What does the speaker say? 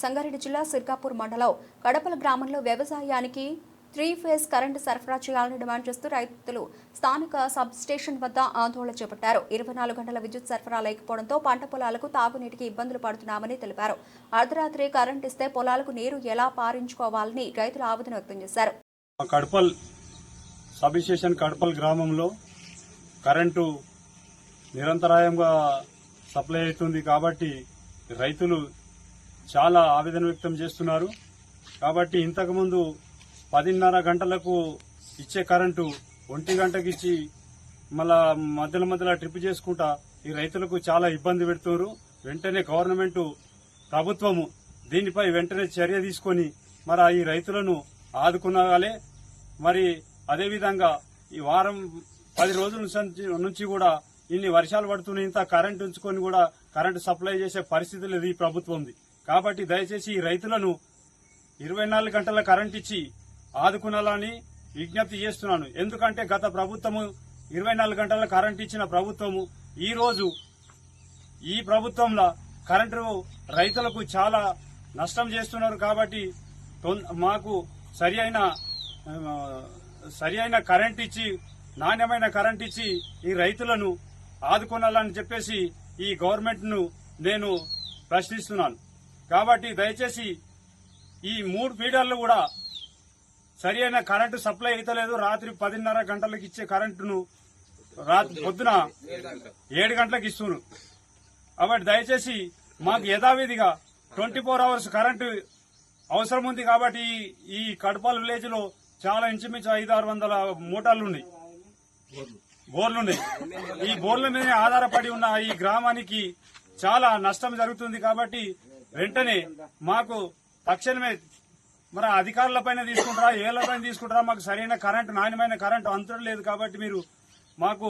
సంగారెడ్డి జిల్లా సిర్గాపూర్ మండలం కడపల గ్రామంలో వ్యవసాయానికి త్రీ ఫేజ్ కరెంటు సరఫరా చేయాలని డిమాండ్ చేస్తూ రైతులు స్థానిక సబ్ స్టేషన్ వద్ద ఆందోళన చేపట్టారు. ఇరవై నాలుగు గంటల విద్యుత్ సరఫరా లేకపోవడంతో పంట పొలాలకు తాగునీటికి ఇబ్బందులు పడుతున్నామని తెలిపారు. అర్ధరాత్రి కరెంట్ ఇస్తే పొలాలకు నీరు ఎలా పారించుకోవాలని రైతులు ఆవేదన వ్యక్తం చేశారు. కడపల్ సబ్ స్టేషన్ కడపల్ గ్రామంలో కరెంటు నిరంతరాయంగా సప్లై అవుతుంది కాబట్టి రైతులు చాలా ఆవేదన వ్యక్తం చేస్తున్నారు. కాబట్టి ఇంతకుముందు పదిన్నర గంటలకు ఇచ్చే కరెంటు ఒంటి గంటకి ఇచ్చి మళ్ళా మధ్యలో మధ్యలో ట్రిప్ చేసుకుంటా ఈ రైతులకు చాలా ఇబ్బంది పెడుతున్నారు. వెంటనే గవర్నమెంట్ ప్రభుత్వము దీనిపై వెంటనే చర్య తీసుకొని మరి ఈ రైతులను ఆదుకునగాలే మరి అదేవిధంగా ఈ వారం పది రోజుల నుంచి- కూడా ఇన్ని వర్షాలు పడుతున్నాయి. ఇంత కరెంట్ ఉంచుకొని కూడా కరెంటు సప్లై చేసే పరిస్థితి లేదు ఈ ప్రభుత్వంది. కాబట్టి దయచేసి ఈ రైతులను ఇరవై నాలుగు గంటల కరెంట్ ఇచ్చి ఆదుకునాలని విజ్ఞప్తి చేస్తున్నాను. ఎందుకంటే గత ప్రభుత్వము ఇరవై నాలుగు గంటల కరెంట్ ఇచ్చిన ప్రభుత్వము ఈ రోజు ఈ ప్రభుత్వంలో కరెంటు రైతులకు చాలా నష్టం చేస్తున్నారు కాబట్టి తొం- మాకు సరి అయిన సరి అయిన కరెంట్ ఇచ్చి నాణ్యమైన కరెంట్ ఇచ్చి ఈ రైతులను ఆదుకోనాలని చెప్పేసి ఈ గవర్నమెంట్ను నేను ప్రశ్నిస్తున్నాను. కాబట్టి దయచేసి ఈ మూడు ఫీడర్లు కూడా సరి అయిన కరెంటు సప్లై అయితలేదు రాత్రి పదిన్నర గంటలకు ఇచ్చే కరెంటును రాత్రి పొద్దున ఏడు గంటలకు ఇస్తున్నారు. కాబట్టి దయచేసి మాకు యథావిధిగా ట్వంటీ ఫోర్ అవర్స్ కరెంటు అవసరం ఉంది కాబట్టి ఈ- ఈ కడపాల్ విలేజ్లో చాలా ఇంచుమించు ఐదు ఆరు వందల మోటార్లు ఉన్నాయి. బోర్లు ఉన్నాయి. ఈ బోర్ల మీద ఆధారపడి ఉన్న ఈ గ్రామానికి చాలా నష్టం జరుగుతుంది కాబట్టి వెంటనే మాకు తక్షణమే మరి అధికారుల పైన తీసుకుంటారా ఏళ్ళ పైన తీసుకుంటారా మాకు సరైన కరెంటు నాణ్యమైన కరెంటు అంతరం లేదు కాబట్టి మీరు మాకు